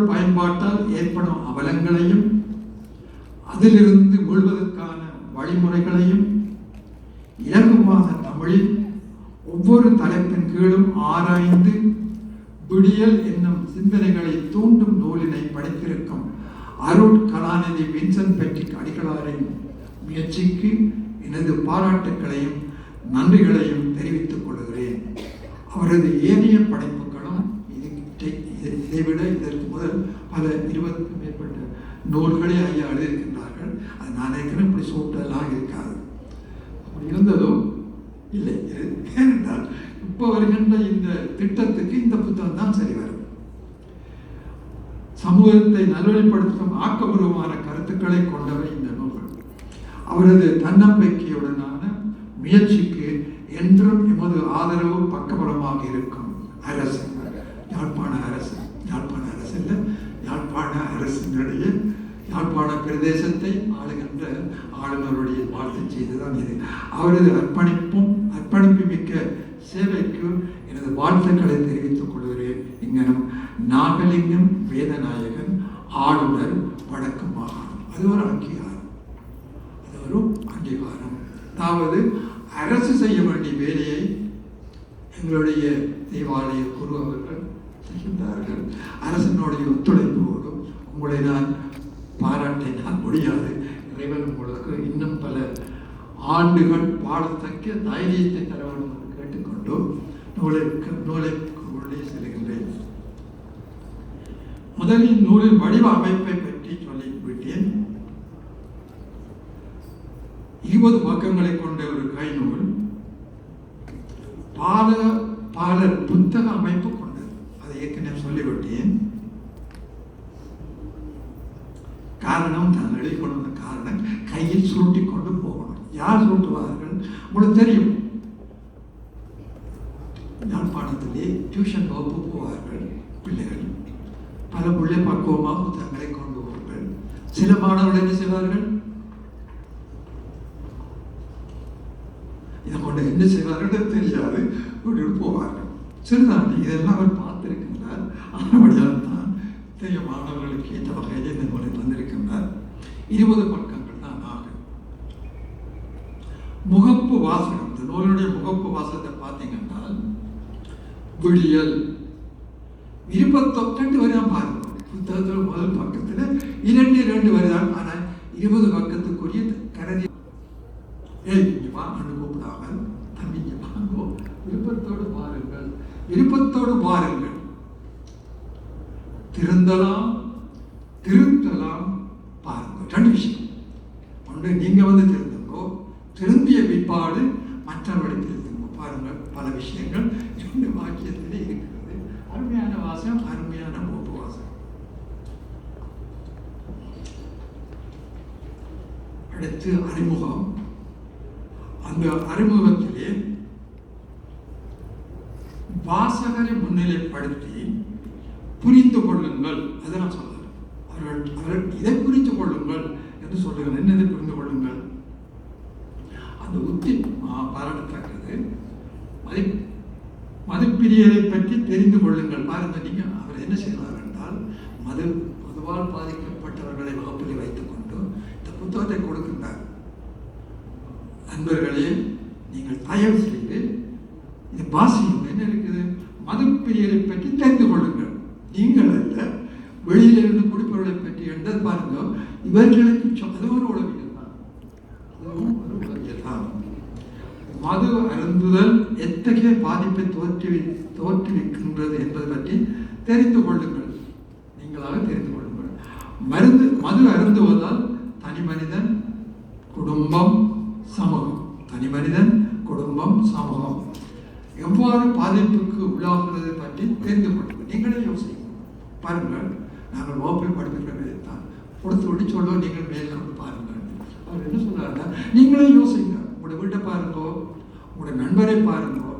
பயன்பாட்டால் ஏற்படும் அவலங்களையும் அதிலிருந்து மீள்வதற்கான வழிமுறைகளையும் இலகுவாக தமிழில் ஒவ்வொரு தலைப்பின் கீழும் ஆராய்ந்து விடியல் என்னும் சிந்தனைகளை தூண்டும் நூலினை படைத்திருக்கும் அருண் கலாநிதி வின்சன் பெட்ரிக் அடிகளாரின் முயற்சிக்கு எனது பாராட்டுக்களையும் நன்றிகளையும் தெரிவித்துக் கொள்கிறேன். அவரது ஏனைய படைப்புகளும் இதை- இதைவிட இதற்கு முதல் பல இருபதுக்கும் மேற்பட்ட நூல்களை ஐயா எழுதியிருக்கின்றார்கள். அது நான் ஏற்கனவே இப்படி சூட்டெல்லாம் இருக்காது. அப்படி இருந்ததும் இல்லை. ஏனென்றால் இப்போ வருகின்ற இந்த திட்டத்துக்கு இந்த புத்தகம் தான் சரி வரும். சமூகத்தை நல்வழிப்படுத்தும் ஆக்கபூர்வமான கருத்துக்களை கொண்டவை இந்த நூல்கள். அவரது தன்னம்பிக்கையுடனான முயற்சிக்கு என்றும் எமது ஆதரவு பக்கபலமாக இருக்கும். அரசு யாழ்ப்பாண அரசு இல்லை யாழ்ப்பாண அரசினுடைய யாழ்ப்பாண பிரதேசத்தை ஆளுகின்ற ஆளுநருடைய வாழ்த்து செய்துதான் இது. அவரது அர்ப்பணிப்பும் அர்ப்பணிப்பு மிக்க சேவைக்கு எனது வாழ்த்துக்களை தெரிவித்துக் கொள்கிறேன். இங்கனம் நாகலிங்கம் வேதநாயகன் ஆளுநர் வடக்கு மாகாணம் அது ஒரு அங்கீகாரம். அது ஒரு அங்கீகாரம். அதாவது அரசு செய்ய வேண்டிய வேலையை எங்களுடைய தேவாலய குரு அவர்கள் செய்கின்றார்கள். அரசனுடைய ஒத்துழைப்போடும் உங்களை நான் பாராட்டினால் முடியாது. இறைவன் உங்களுக்கு இன்னும் பல ஆண்டுகள் பாடத்தக்க தைரியத்தை தர வேண்டும் என்று கேட்டுக்கொண்டு நூலை நூலை உள்ளே செல்கின்றேன் முதலில் நூலின் வடிவ அமைப்பை பற்றி சொல்லிவிட்டேன். இருபது பக்கங்களை கொண்ட ஒரு கைநூல் பால பாலர் புத்தக அமைப்பு கொண்டது. அதை ஏற்கனவே சொல்லிவிட்டேன். காரணம் தான் வெளிக்கொண்டு வந்த காரணம் கையில் சுருட்டி கொண்டு போகணும். யார் சுருட்டுவார்கள் உங்களுக்கு தெரியும். யாழ்ப்பாணத்திலே டியூஷன் வகுப்பு போவார்கள் பிள்ளைகள். பல பிள்ளை பக்குவமாக புத்தகங்களை கொண்டு போவார்கள் சில மாணவர்கள் என்ன செய்வார்கள்? இதை கொண்டு என்ன செய்வார்கள் தெரியாது. விட்டுட்டு போவார்கள். சிறுதாண்டி இதெல்லாம் அவர் பார்த்திருக்கின்றார். ஆனபடியால் இத்தகைய மாணவர்களுக்கு ஏற்ற வகையில் இந்த நூலை தந்திருக்கின்றார் இருபது பக்கங்கள் தான் ஆகும் முகப்பு வாசகம் இந்த நூலினுடைய முகப்பு வாசகத்தை பார்த்தீங்கன்னா விடியல். இருபத்தொன்று வரை தான் பாருங்க. புத்தகத்தில் முதல் பக்கத்தில் இரண்டு இரண்டு வரைதான் ஆனால் இருபது பக்கத்துக்குரிய கரதி ஏய் அனு கூப்பிடாமல் தம்பி இங்க வாங்கோ. விருப்பத்தோடு பாருங்கள். விருப்பத்தோடு பாருங்கள். திருந்தலாம் திருத்தலாம் பாருங்கள். ரெண்டு விஷயம். ஒன்று நீங்கள் வந்து திருந்துங்கோ திருந்திய பிற்பாடு மற்றவர்களை திருந்துங்கோ. பாருங்கள் பல விஷயங்கள் ரெண்டு வாக்கியத்திலே இருக்கிறது. அருமையான வாசம் அருமையான போப்பு வாசம் அடுத்து அறிமுகம். அந்த அறிமுகத்திலே வாசகரை முன்னிலைப்படுத்தி புரிந்து கொள்ளுங்கள் அதை நான் அவர்கள் அவர்கள் இதை புரிந்து கொள்ளுங்கள் என்று சொல்லுங்கள். என்னதை புரிந்து கொள்ளுங்கள் அந்த உத்தி ஆ, பாராட்டத்தக்கது மதி மதுப்பிரியரை பற்றி தெரிந்து கொள்ளுங்கள். பாருங்க நீங்க அவர் என்ன செய்கிறார் என்றால் மது மதுவால் பாதிக்கப்பட்டவர்களை வகுப்பில் வைத்துக்கொண்டு இந்த புத்தகத்தை கொடுக்கின்றார். அன்பர்களே நீங்கள் தயவு செய்து இது வாசியும் என்ன இருக்குது? மதுப்பிரியரை பற்றி தெரிந்து கொள்ளுங்கள். நீங்கள் அல்ல வெளியில் இருந்து குடிப்பவர்களை பற்றி என்ற பாருங்க இவர்களுக்கு அது ஒரு உளவியல் தான் அதுவும் ஒரு உளவியல் தான் மது அருந்துதல் எத்தகைய பாதிப்பை தோற்றுவி தோற்றுவிக்கின்றது என்பது பற்றி தெரிந்து கொள்ளுங்கள். நீங்களாக தெரிந்து கொள்ளுங்கள். மருந்து மது அருந்துவதால் தனி மனிதன் குடும்பம் சமூகம். தனி மனிதன் குடும்பம் சமூகம். எவ்வாறு பாதிப்புக்கு உள்ளாகிறது பற்றி தெரிந்து கொள்ளுங்கள். நீங்களே யோசிங்க பாருங்கள் நாங்கள் ஓப்பில் படிப்பிருக்கிறதை தான் கொடுத்து விட்டு சொல்லுவோம் நீங்கள் மேற்கொண்டு பாருங்கள். அவர் என்ன சொல்றாருன்னா நீங்களே யோசிங்க. உங்களோட வீட்டை பாருங்கோ உங்களோட நண்பரை பாருங்கோ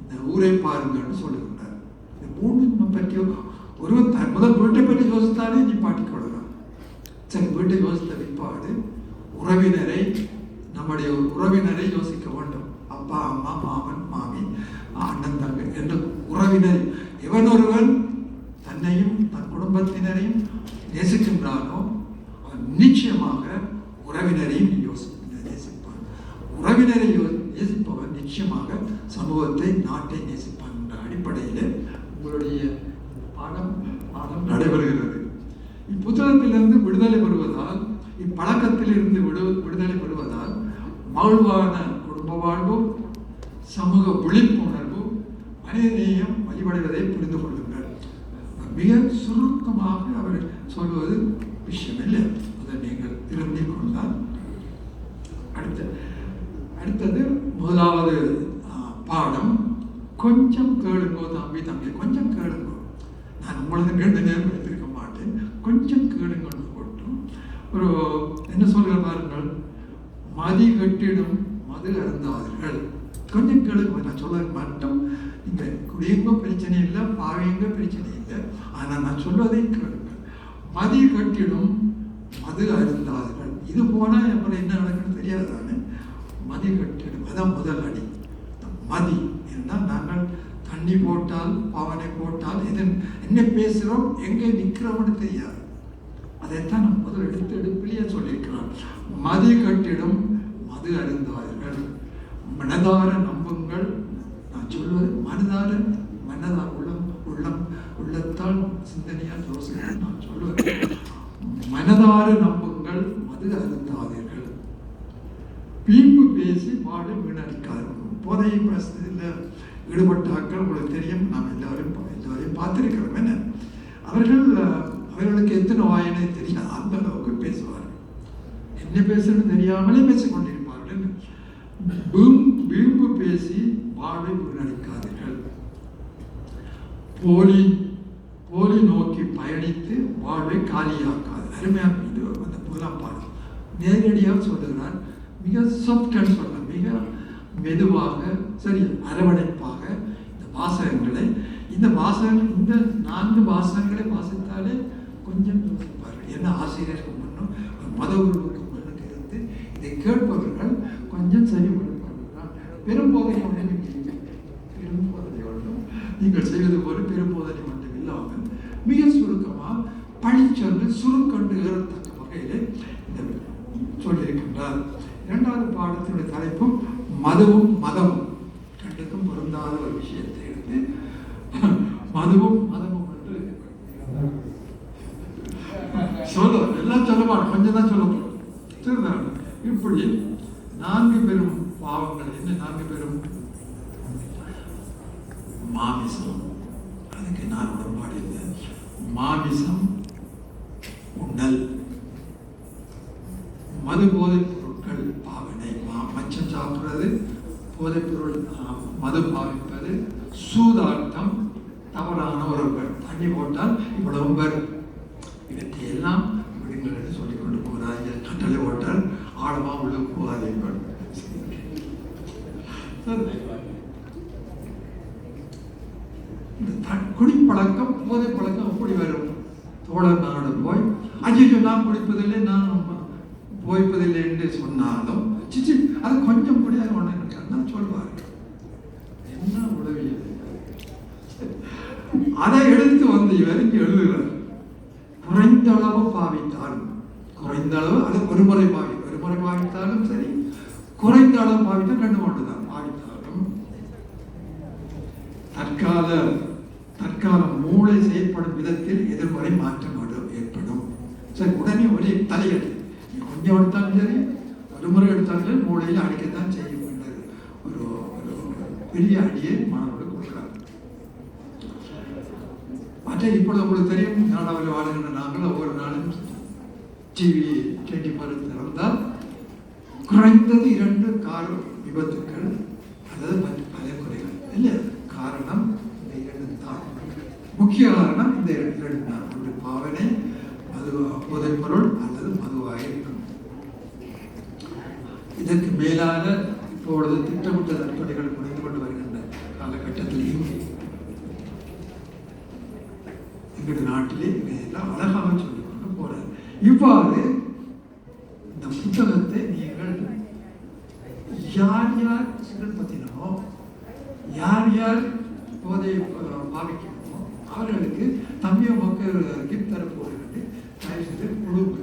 இந்த ஊரை பாருங்கள்னு சொல்லுகிறார் இந்த மூணு பற்றியோ ஒருவன் தன் முதல் வீட்டை பற்றி யோசித்தாலே நீ பாட்டிக் கொள்ளலாம் சரி வீட்டை யோசித்த பிற்பாடு உறவினரை நம்முடைய உறவினரை யோசிக்க வேண்டும். அப்பா அம்மா மாமன் மாமி அண்ணன் தங்கை என்ற உறவினர் இவன் ஒருவன் தன்னையும் தன் குடும்பத்தினரையும் நேசிக்கின்றானோ அவன் நிச்சயமாக உறவினரையும் யோசி நேசிப்பான் உறவினரை யோ- நேசிப்பவன் நிச்சயமாக சமூகத்தை நாட்டை நேசிப்பான் என்ற அடிப்படையில் உங்களுடைய பாடம் பாடம் நடைபெறுகிறது. இப்புத்தகத்திலிருந்து விடுதலை பெறுவதால் இப்பழக்கத்திலிருந்து விடு விடுதலை பெறுவதால் மகிழ்வான குடும்ப வாழ்வு சமூக விழிப்புணர்வு மனிதநேயம் வழிபடுவதை புரிந்து கொள்ளுங்கள் மிக சுருக்கமாக அவர் சொல்வது விஷயமில்லை. அதை நீங்கள் திரும்பிக் கொண்டால் அடுத்த அடுத்தது முதலாவது பாடம். கொஞ்சம் கேளுங்கோ தம்பி தம்பி கொஞ்சம் கேளுங்கோ. நான் உங்களது நீண்ட நேரம் எடுத்திருக்க மாட்டேன். கொஞ்சம் கேளுங்கன்னு போட்டும் ஒரு என்ன சொல்கிற பாருங்கள். மதி கட்டிடும் மது அருந்தாதீர்கள். கொஞ்சம் கேளுங்க நான் சொல்ல மட்டும். இந்த குடியுங்க பிரச்சனை இல்லை பாவிங்க பிரச்சனை இல்லை. ஆனால் நான் சொல்வதை கேளுங்கள் மதி கட்டிடும் மது அருந்தார்கள் இது போனால் அப்புறம் என்ன நடக்குன்னு தெரியாது தானே? மதி கட்டிடும். அதான் முதல் அடி. மதி. என்றால் நாங்கள் தண்ணி போட்டால் பாவனை போட்டால் எது என்ன பேசுகிறோம் எங்கே நிற்கிறோம்னு தெரியாது. அதைத்தான் நம்ம முதல் எடுத்து எடுப்பிலேயே சொல்லியிருக்கிறோம் மதி கட்டிடும் மது அருந்தார்கள் மனதார நம்புங்கள் நான் சொல்வது மனதார மனதா உள்ளம் உள்ளம் சிந்தனையா சிந்தனையால் யோசனை நான் சொல்லுவேன். மனதார நம்புங்கள் மது அருந்தாதீர்கள் வீம்பு பேசி வாழை வீணடிக்காதீர்கள் போதை பிரச்சனையில் ஈடுபட்டாக்கள் உங்களுக்கு தெரியும் நாம் எல்லாரும் எல்லாரையும் பார்த்துருக்கிறோம். என்ன? அவர்கள் அவர்களுக்கு எத்தனை வாயனை தெரியும்? அந்த அளவுக்கு பேசுவார்கள். என்ன பேசுறது தெரியாமலே பேசிக்கொண்டிருப்பார்கள். வீம்பு பேசி வாழை வீணடிக்காதீர்கள் போலி கோடி நோக்கி பயணித்து வாழ்வை காலியாக்காது. அருமையாக இது அந்த முதலாம் பாடம் நேரடியாக சொல்லுகிறார் மிக சாஃப்டாக சொல்ல மிக மெதுவாக சரி அரவணைப்பாக இந்த வாசகங்களை இந்த வாசகங்கள் இந்த நான்கு வாசகங்களை வாசித்தாலே கொஞ்சம் யோசிப்பார்கள். என்ன ஆசிரியருக்கு முன்னும் ஒரு மத உருவுக்கு இருந்து இதை கேட்பவர்கள் கொஞ்சம் சரி கொடுப்பார்கள் பெரும்போதை ஒன்றும் பெரும்போதனை ஒன்றும் நீங்கள் செய்வது போல பெரும்போதனை இல்லாமல் மிக சுருக்கமாக பழிச்சொல்லு சுருக்கண்டு வகையிலே வகையில் இந்த சொல்லியிருக்கின்றார். இரண்டாவது பாடத்தினுடைய தலைப்பும் மதுவும் மதமும். ரெண்டுக்கும் பொருந்தாத ஒரு விஷயத்தை எடுத்து மதுவும் மதமும் என்று சொல்ல எல்லாம் சொல்ல மாட்டோம் கொஞ்சம் தான் சொல்ல இப்படி நான்கு பெரும் பாவங்கள் என்ன? நான்கு பெரும் மாமிசம். அதுக்கு நான் மாமிசம் உண்ணல். மது போதைப் பொருட்கள் பாவனை. மா- மச்சம் சாப்பிடுறது போதைப் பொருள் மது பாவிப்பது சூதாட்டம் தவறான உறவுகள். தண்ணி போட்டால் இவ்வளவு வரும். இவற்றையெல்லாம் விடுங்கள் என்று சொல்லிக் கொண்டு போகிறாங்க கட்டளை போட்டால் ஆழமாக உள்ள போகாதீர்கள் சரி. இந்த குடிப்பழக்கம் போதை பழக்கம் எப்படி வரும்? தோழர் நாடு போய் ஐயோ நான் குடிப்பதில்லை நான் போய்ப்பதில்லை என்று சொன்னாலும் சிச்சி அது கொஞ்சம் முடியாத ஒன்று தான் சொல்வார் என்ன உதவியது? அதை எடுத்து வந்து இவர் இங்கே எழுதுகிறார். குறைந்த அளவு பாவித்தாலும் குறைந்த அளவு அது ஒரு முறை பாவி ஒரு முறை பாவித்தாலும் சரி குறைந்த அளவு பாவித்தால் ரெண்டு ஒன்று தான் பாவித்தாலும் தற்கால மூளை செயல்படும் விதத்தில் எதிர்மறை மாற்றம் ஏற்படும். சரி உடனே ஒரே தலையடி. நீ கொஞ்சம் எடுத்தாலும் சரி ஒரு முறை எடுத்தாலும் சரி மூளையில் அடிக்கத்தான் செய்ய வேண்டியது ஒரு ஒரு பெரிய அடியை மாணவர்கள் கொடுக்கிறார் மற்ற இப்பொழுது உங்களுக்கு தெரியும் நாடாவில் வாழ்கின்ற நாங்கள் ஒவ்வொரு நாளும் டிவி டுவெண்ட்டி ஃபோர் திறந்தால் குறைந்தது இரண்டு கார் விபத்துக்கள் அல்லது பல குறைகள். இல்லையா காரணம் இந்த இரண்டு தான் முக்கிய காரணம் இந்த இரண்டு தான் ஒன்று பாவனை மது போதைப் பொருள் அல்லது மதுவாக இருக்கும். இதற்கு மேலாக இப்பொழுது திட்டமிட்ட நற்பணிகள் குறைந்து கொண்டு வருகின்ற காலகட்டத்திலேயும் எங்களுடைய நாட்டிலே இவையெல்லாம் அழகாக சொல்லிக் கொண்டு போறார். இவ்வாறு இந்த புத்தகத்தை நீங்கள் யார் யார் சிறப்பத்தினோ யார் யார் போதை பாவிக்க அவர்களுக்கு தம்மிய மக்கள் கிஃப்ட் தர தயவு செய்து கொடுங்க.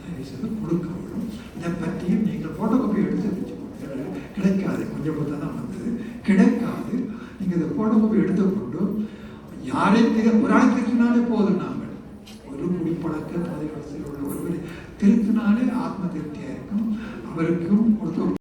தயவு செய்து கொடுக்க வேணும் இதை பற்றியும் நீங்கள் போட்டோ காப்பி எடுத்து வச்சுக்கோங்க கிடைக்காது. கொஞ்சம் தான் வந்தது கிடைக்காது. நீங்கள் இந்த போட்டோ காப்பி எடுத்துக்கொண்டு யாரையும் திரு ஒரு ஆள் திருத்தினாலே போதும் நாங்கள் ஒரு குடிப்பழக்க பதிவு ஒருவரை திருத்தினாலே ஆத்ம திருப்தியாக இருக்கும். அவருக்கும் கொடுத்த